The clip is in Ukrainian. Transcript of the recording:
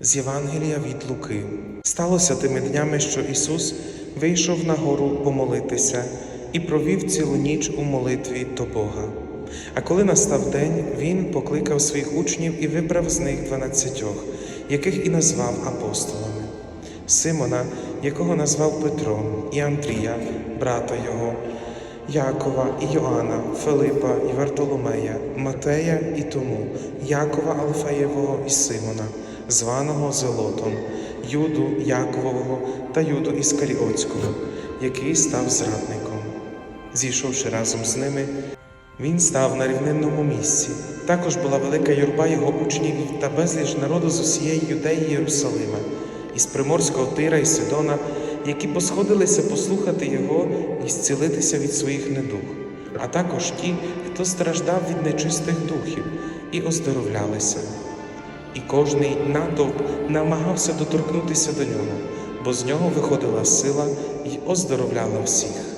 З Євангелія від Луки. Сталося тими днями, що Ісус вийшов на гору помолитися і провів цілу ніч у молитві до Бога. А коли настав день, Він покликав своїх учнів і вибрав з них дванадцятьох, яких і назвав апостолами: Симона, якого назвав Петром, і Андрія, брата його, Якова і Йоанна, Филипа і Вартоломея, Матея і Тому, Якова Алфеєвого і Симона, званого Зелотом, Юду Яковового та Юду Іскаріотського, який став зрадником. Зійшовши разом з ними, він став на рівнинному місці. Також була велика юрба його учнів та безліч народу з усієї юдеї Єрусалима, із приморського Тира і Сидона, які посходилися послухати його і зцілитися від своїх недуг, а також ті, хто страждав від нечистих духів, і оздоровлялися. І кожний натовп намагався доторкнутися до нього, бо з нього виходила сила і оздоровляла всіх.